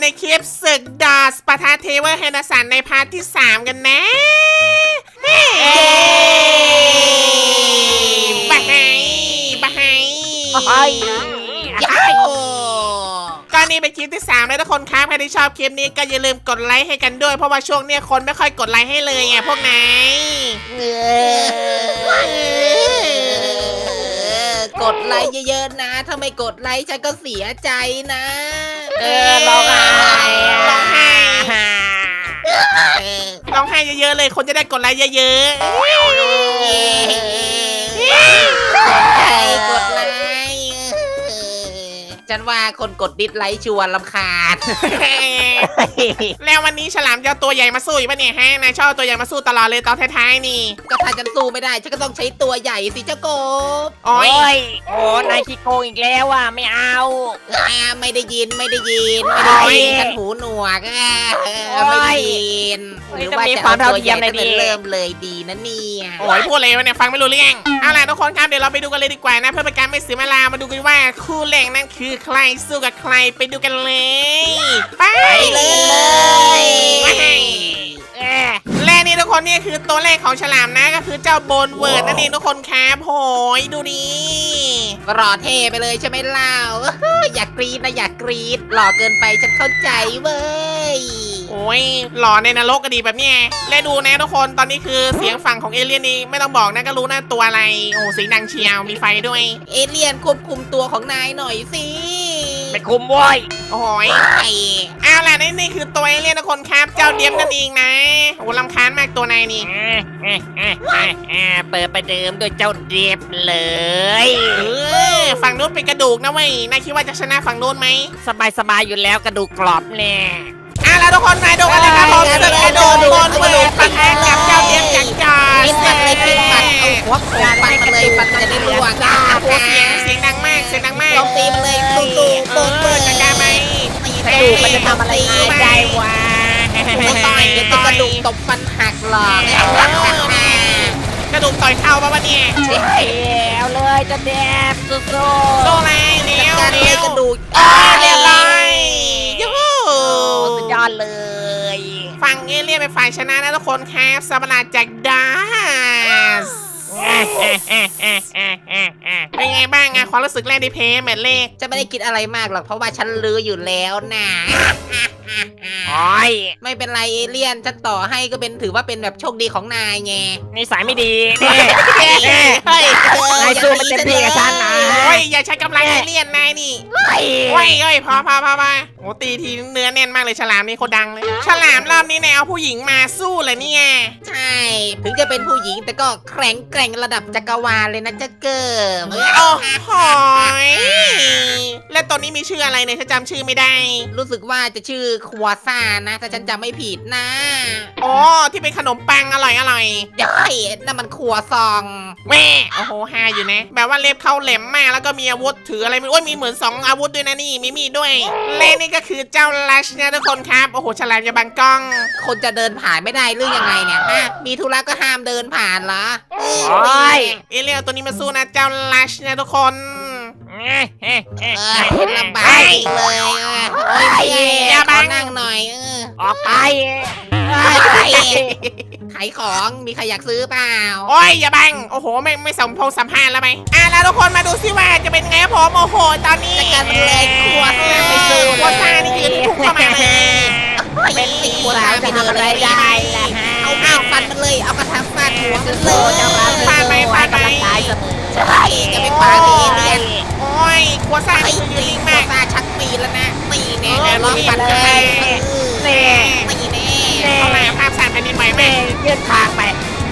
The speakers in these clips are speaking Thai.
ในคลิปศึกดอสปะทะเทเวอร์เฮนสันในพาร์ทที่ 3 กันนะเฮ้บายบายเฮ้ยโอ้ก็นี่เป็นคลิปที่ 3 แล้วทุกคนครับใครที่ชอบคลิปนี้ก็อย่าลืมกดไลค์ให้กันด้วย เพราะว่าช่วงเนี้ยคนไม่ค่อยกดไลค์ให้เลยไงพวกนายเออ กดไลค์เยอะๆนะ ถ้าไม่กดไลค์ฉันก็เสียใจนะ เออร้องไห้ร้องไห้เออร้องไห้เยอะๆเลย คนจะได้กดไลค์เยอะใฉันว่าคนกดดิสไลค์ชวนลำคาญๆแล้ววันนี้ฉลามจะเอาตัวใหญ่มาสู้อีกปะเนี่ยฮะนายชอบเอาตัวใหญ่มาสู้ตลอดเลยตอนท้ายๆนี่ ก็ถ้าฉันสู้ไม่ได้ ฉันก็ต้องใช้ตัวใหญ่สิเจ้ากบโอ้โอ้ยย โอ้นายขี้โกงอีกแล้วอะ ไม่เอา อ่าไม่ได้ยินไม่ได้ยินไม่ได้ยินฉันหูหนวกอะเออไม่ได้ยินหรือว่าจะเอาตัวใหญ่ตั้งแต่เริ่มเลยดีนะเนี่ยโอ้ยพูดเลยวะเนี่ยฟังไม่รู้เรื่องเอาล่ะทุกคนครับเดี๋ยวเราไปดูกันเลยดีกว่านะ เพื่อเป็นการไม่เสียเวลามาดูกันว่าคู่แรกนั่นคือใครสู้กับใครไปดูกันเลย ไปไปเลยเออและนี่ทุกคนนี่คือตัวแรกของฉลามนะก็คือเจ้าโบนเวิร์ดนั่นเองทุกคนครับโหยดูดิก็รอเท่ไปเลยใช่ไหมเล่าเฮ้ยอยากกรีดนะอยากกรีดหล่อเกินไปฉันเข้าใจเว้ย โอ้ยหล่อในนรกก็ดีแบบเนี้ยและดูนะทุกคนตอนนี้คือเสียงฝั่งของเอเลี่ยนนี่ไม่ต้องบอกนะก็รู้นะตัวอะไรโอ้เสียงดังเชียวมีไฟด้วย เอเลี่ยนควบคุมตัวของนายหน่อยสิ ไม่คุ้มโว้ยโอ้ยไอ้เอาล่ะนี่นี่คือตัวเอเลี่ยนทุกคนครับ เจ้าเดียมนั่นเองนะโอ้ลำคาญมากตัวนายนี่เออเออเออเออเออเปิดประเดิมด้วยเจ้าเดียบเลย เออฝั่งนู้นเป็นกระดูกนะเว้ยนายคิดว่าจะชนะฝั่งนู้นไหม สบายสบายๆอยู่แล้วกระดูกกรอบแน่ เอาล่ะทุกคนนายดูกันเลยครับผมศึกกระดูกโบนเวิร์ดปะทะกับเจ้าเดียมจากจอร์คิดมันเลยคิดมันเอาหัวโขกฟันมาเลยฟันมันจะได้ร่วงอะโอ้เสียงเสียงดังมากเสียงดังมากลองตีมันเลยสู้ๆเออเปิดจัดการไหมกระดูกมันจะทำอะไรได้วะไม่ต่อยเดี๋ยวจะกระดูกตบฟันหักหรอกกระดูกต่อยเข่าป่ะวะเนี่ยเดี๋ยวเลยจะเดียบสู้โซ่ไรเลี้ยวเลี้ยว ชนะนะทุกคนครับสัมปราจากดัส เป็นไงบ้างอะความรู้สึกแรกที่เพย์แมทเลขจะไม่ได้คิดอะไรมากหรอกเพราะว่าฉันรู้อยู่แล้วนะโอ้ยไม่เป็นไรเอเลี่ยนฉันต่อให้ก็เป็นถือว่าเป็นแบบโชคดีของนายไงนิสัยไม่ดีนี่เฮ้ยนายสู้มันเต็มที่กับฉันนะโอ้ยอย่าใช้กำลังเอเลี่ยนนายนี่เฮ้ยโอ้ยเอ้ยพอพอพอพอโอ้ตีทีเนื้อแน่นมากเลยฉลามนี่โคตรดังเลยฉลามรอบนี้เนี่ยเอาผู้หญิงมาสู้เลยเนี่ยใช่ ถึงจะเป็นผู้หญิงแต่ก็แข็งแกร่งระดับจักรวาลเลยนะเจ้าเกิมโอ้โหยและตัวนี้มีชื่ออะไรเนี่ยฉันจำชื่อไม่ได้ รู้สึกว่าจะชื่อครัวซ่านะ ถ้าฉันจำไม่ผิดนะอ๋อที่เป็นขนมปังอร่อยอร่อยย้อยนั่นมันครัวซองแม่โอ้โหฮาอยู่นะ แบบว่าเล็บเข้าแหลมมากแล้วก็มีอาวุธถืออะไรไม่รู้โอ้ยมีเหมือนสองอาวุธด้วยนะนี่มีมีดด้วยและนี่ก็คือเจ้าลัชนะทุกคนครับ โอ้โหฉลามจะบังกล้อง คนจะเดินผ่านไม่ได้หรือยังไงเนี่ยฮะมีธุระก็ห้ามเดินผ่านเหรอโอ้ยเอเลียนตัวนี้มาสู้นะเจ้าลัชนะทุกคนเออเห็นลำบากเลยออโอ้ยไม่อย่าบัของ นั่งหน่อยเออออกไปขายของมีใครอยากซื้อเปล่า โอ้ยอย่าบัง โอ้โห ไม่ไม่สมพงษ์สัมภาษณ์แล้วไหมอะแล้วทุกคนมาดูซิว่าจะเป็นไงครับผมโอ้โห ตอนนี้จัดการมันเลยครัวซ่าไปซื้อ ครัวซ่านี่คือพุ่งเข้ามาเลย เป็นตีครัวซ่าไปเดินเลยได้ละฮะเอาเอาวฟันมันเลย เอากระทะฟาดหัวมันเลย เสมอใช่จะไปปาตีเลียนโอ้ยครัวซ่าไอ้นี่คือตีลิงครัวมากซ่าชักปีแล้วนะตีแน่เออลองฟันกันไปเน่ตีแน่เอาแหละภาพสั่นแผ่นดินไหวไหมแม่ยื่นทางไป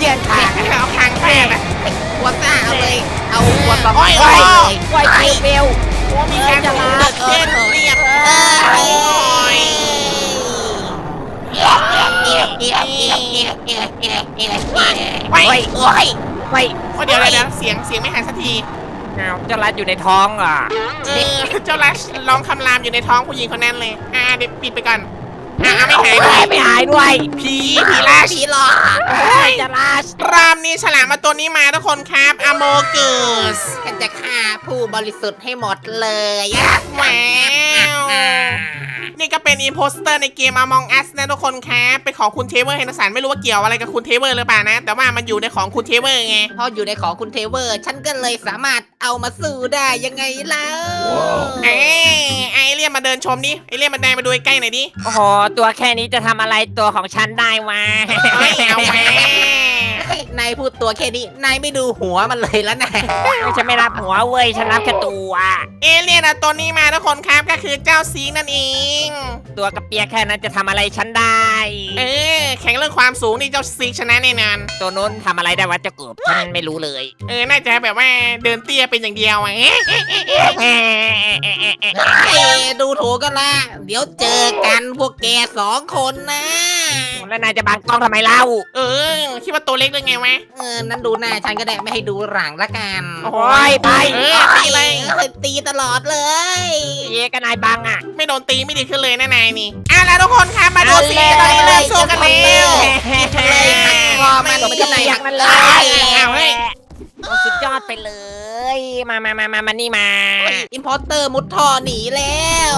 ยื่นทางเอาคางแฟบอะครัวซ่าเอาเลยเอาหัวต่อโอ้ยโอ้โอ้ยยไว้คิวเบลโอ้มีการจะลาเกินเรียบเออโอ้ยไว้โอ้ย ว้โอ้ยเดี๋ยวเดี๋ยวเดี๋ยวเสียงเสียงไม่หายสักทีเอาเจ้ารัดอยู่ในท้องอะเออเจ้าลัชร้องคำรามอยู่ในท้องผู้หญิงคนนั้นเลย อ่าเดี๋ยวปิดไปก่อนอ่าไม่หายด้วยไม่หายด้วยผีผีลัชผีหลอกโอ้ยเจะรัดรามนี้ฉลามมาตัวนี้มาทุกคนครับอโมเกิสฉันจะฆ่าผู้บริสุทธิ์ให้หมดเลยว้าว นี่ก็เป็นอิ p โพสเตอร์ในเกม Among Us นะทุกคนครับเป็นของคุณเทเวอร์เฮนสันไม่รู้ว่าเกี่ยวอะไรกับคุณเทเวอร์หรือเปล่านะ แต่ว่ามันอยู่ในของคุณเทเวอร์ไงเพราะอยู่ในของคุณเทเวอร์ ฉันก็เลยสามารถเอามาสู้ได้ยังไงล่ะเอ้ยไอเลี่ยนมาเดินชมดิไอเลี่ยนมาเดินมาดูใกล้ๆหน่อยดิโอ้โห ตัวแค่นี้จะทำอะไรตัวของฉันได้วะเฮ้ยเอาแหมเฮ้ย นายพูดตัวแค่นี้ นายไม่ดูหัวมันเลยแล้วนะฉันไม่รับหัวเว้ยฉันรับแค่ตัว เอเลี่ยนอะตัวนี้มาทุกคนครับก็คือเจ้าซีกนั่นเอง ตัวกระเปียกแค่นั้นจะทำอะไรฉันได้ เออแข่งเรื่องความสูงนี่เจ้าซีกชนะแน่นอนตัวนู้นทำอะไรได้วะเจ้ากบฉันไม่รู้เลยเออน่าจะแบบว่าเดินเตี้ยเป็นอย่างเดียวอะเอ๊ะเอ้ยดูถูกกันละ เดี๋ยวเจอกันพวกแกสองคนนะ แล้วนายจะบังกล้องทำไมเล่าเออคิดว่าตัวเล็กได้ไงวะเออนั้นดูหน้าฉันก็ได้ไม่ให้ดูหลังละกันโอ้โหโอ้ยไปเออตีเลยเออตีตลอดเลยเย้ก็นายบังอะ ไม่โดนตีไม่ดีขึ้นเลยนะนายนี่อะแล้วทุกคนครับมาดูสิตอนนี้เริ่มสู้กันแล้วเลยหักคอมันมันจะไหนอยาหักกนั่มันนเลเลยยเอาเฮ้ย โอ้สุดยอดไปเลย มามามามามานี่มา อิมพอร์เตอร์มุดท่อหนีแล้ว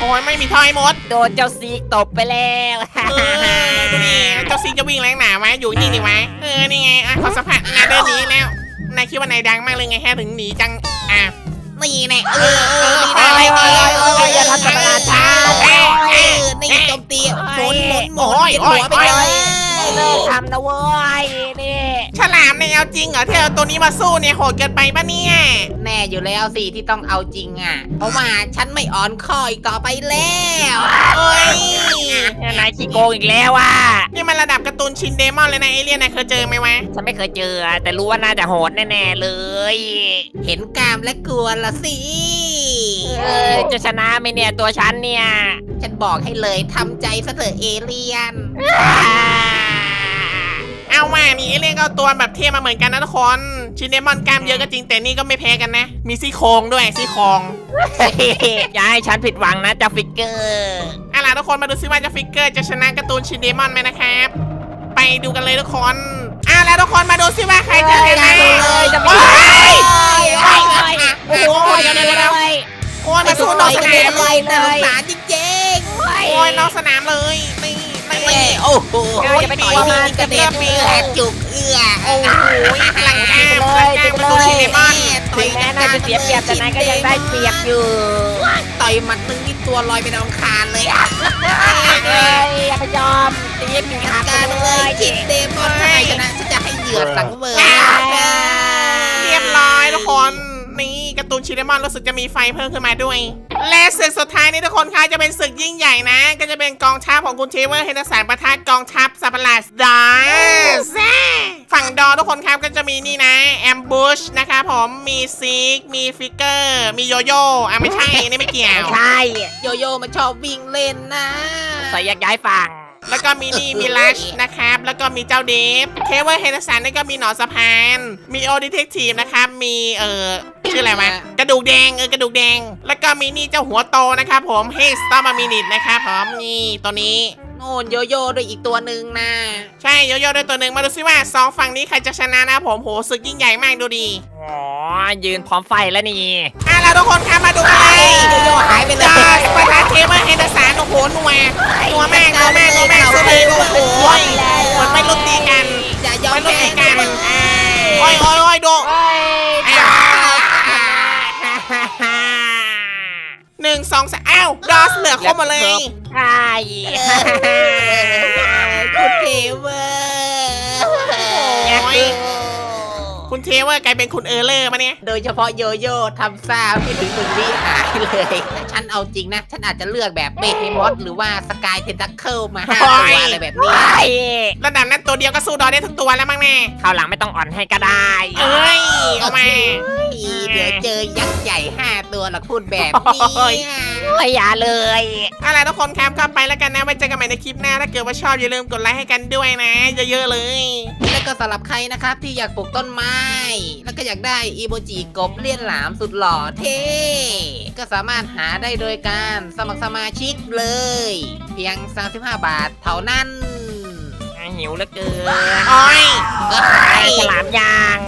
โอ้ยไม่มีทอยมดโดนเจ้าซีกตบไปแล้วเออดูดิเจ้าซีจะวิ่งแรงหนาวะอยู่นี่นี่วะเออนี่ไงอะขอสัมผัสนายเดินหนีแล้วนายคิดว่านายดังมากเลยไงแค่ถึงหนีจังอะนี่แน่เออเออเออนี่เอแน่อเออเออเอออย่าทำประหลาดช้าเออเอเอออนี่โจมตีหมุนหมุนหมุโอ้นยกินหัวไปโอ้ยเลยเลิกทำนะเว้ยนี่ ฉลามเนี่ยเอาจริงเหรอที่เอาตัวนี้มาสู้เนี่ยโหดเกินไปปะเนี่ย แน่อยู่แล้วสิที่ต้องเอาจริงอะ เพราะว่าฉันไม่อ่อนข้ออีกต่อไปแล้วเอ้ยนายขี้โกงอีกแล้วว่ะ นี่มันระดับการ์ตูนชินเดมอนเลยนะเอเลี่ยนนายเคยเจอไหมวะ ฉันไม่เคยเจอแต่รู้ว่าน่าจะโหดแน่ๆเลย เห็นกล้ามและกลัวละสิเออจะชนะไหมเนี่ยตัวฉันเนี่ย ฉันบอกให้เลยทำใจซะเถอะเอเลียน เอาว่านี่เอเลี่ยนก็เอาตัวแบบเท่มาเหมือนกันนะทุกคนชินเดมอนกล้ามเยอะก็จริงแต่นี่ก็ไม่แพ้กันนะ มีซี่โครงด้วยซี่โครงอย่าให้ฉันผิดหวังนะเจ้าฟิกเกอร์เอาล่ะทุกคนมาดูซิว่าเจะฟิกเกอร์จะชนะการ์ตูนชินเดมอนไหมนะครับ ไปดูกันเลยทุกคนเอาล่ะทุกคนมาดูซิว่าใครจะชนะเลยจะโอ้ไม่ยโอ้โหเดี๋ยวเดี๋ยวเดี๋ยวโอ้ยมาสู้นอกสนามเลเลยยน่าสงสารจริงโอ้ยนอกสนามเลยนี่ๆนี่นี่ โอ้โหอย่าไปต่ต่ออยยมีมันกระเด็นมีแหลกจุกเอื้อโอ้โหพลังกล้ามพลังกล้ามการ์ตูนชินเดมอนถึงแม้นายจะเสียเปรียบแต่นายก็ยังได้เปรียบอยู่ต่อยหมัดนึงนี่ตัวลอยไปดาวอังคารเลยอะเอ้ยอย่าไปยอมตีปีหักกลายไปเป็นเลเลยยคิดเดมอนถ้าใครชนะฉันจะให้เหยื่อสังเวยเรียบร้อยทุกคน นี่การ์ตูนชินเดมอนรู้สึกจะมีไฟเพิ่มขึ้นมาด้วย และศึกสุดท้ายนี้ทุกคนคะจะเป็นศึกยิ่งใหญ่นะ ก็จะเป็นกองทัพของคุณเทเวอร์เฮนเดอร์สันปะทะกองทัพสัตว์ประหลาดดาร์สฝั่งดอทุกคนครับก็จะมีนี่นะแอมบูชนะคะผมมีซิกมีฟิกเกอร์มีโยโย่อะไม่ใช่นี่ไม่เกี่ยว ใช่ โยโย่มันชอบวิ่งเล่นนะ ใส่ยักย้ายฝั่ง แล้วก็มีนี่มีลัชนะครับ แล้วก็มีเจ้าเดฟเทเวอร์เฮนเดอร์สันนี่ก็มีหนอนสะพาน มีโอดิเทคทีฟนะครับมีเอ่อชื่ออะไรวะกระดูกแดงเออกระดูกแดง แล้วก็มีนี่เจ้าหัวโตนะครับผมเฮสตอมามินิตนะครับผมนี่ตัวนี้ โน่นโยโย่ด้วยอีกตัวหนึ่งนะใช่โยโย่ด้วยตัวหนึ่งมาดูซิว่าสองฝั่งนี้ใครจะชนะนะผมโหศึกยิ่งใหญ่มากดูดีอ๋อยืนพร้อมไฟแล้วนี่อะแล้วทุกคนครับมาดูกันเลยโยโย่หายไปเลจอยสปาร์ตาเทเวอร์เฮนเดอร์สันโอ้โหนัวนัวมากนัวมากนัวมากสุดเลยโอ้โหเหมือนไม่ลุ้นตีกันอย่ายอมไม่ลุ้นแพ้ตีกันมึงโอ้ยโอ้ยโอ้ยดู นึ่งสองสามอ้าวดอสเหลือครบหมดเลย ใช่ คุณเทเวอร์ เทเวอร์กลายเป็นคุณเออร์เลอร์มาเนี่ย โดยเฉพาะโยโย่ทำซ่าไม่ถึงหนึ่งวิหายเลยถ้าฉันเอาจริงนะ ฉันอาจจะเลือกแบบเบฮิมอสหรือว่าสกายเทนตัคเคิลมาห้าตัวอะไรแบบนี้ใช่ระดับนั้นตัวเดียวก็สู้ดอได้ทุกตัวแล้วมั้งแน่คราวหลังไม่ต้องอ่อนให้ก็ได้ เอ้ยเอามาเดี๋ยวเจอยักษ์ใหญ่ห้าตัวหลักพูดแบบนี้โอ้ยไม่อย่าเลยเอาล่ะทุกคนครับก็ไปแล้วกันนะไว้เจอกันใหม่ในคลิปหน้าถ้าเกิดว่าชอบอย่าลืมกดไลค์ให้กันด้วยนะ เยอะๆเลยแล้ว ก็สำหรับใครนะครับที่อยากปลูกต้นไม้ แล้วก็อยากได้อีโบจิกบเลี่ยนหลามสุดหล่อเท่ก็สามารถหาได้โดยการสมัครสมาชิกเลย เพียง 35 บาทเท่านั้น หิวเหลือเกิน โอ้ยก็ไอ้ฉลามยาง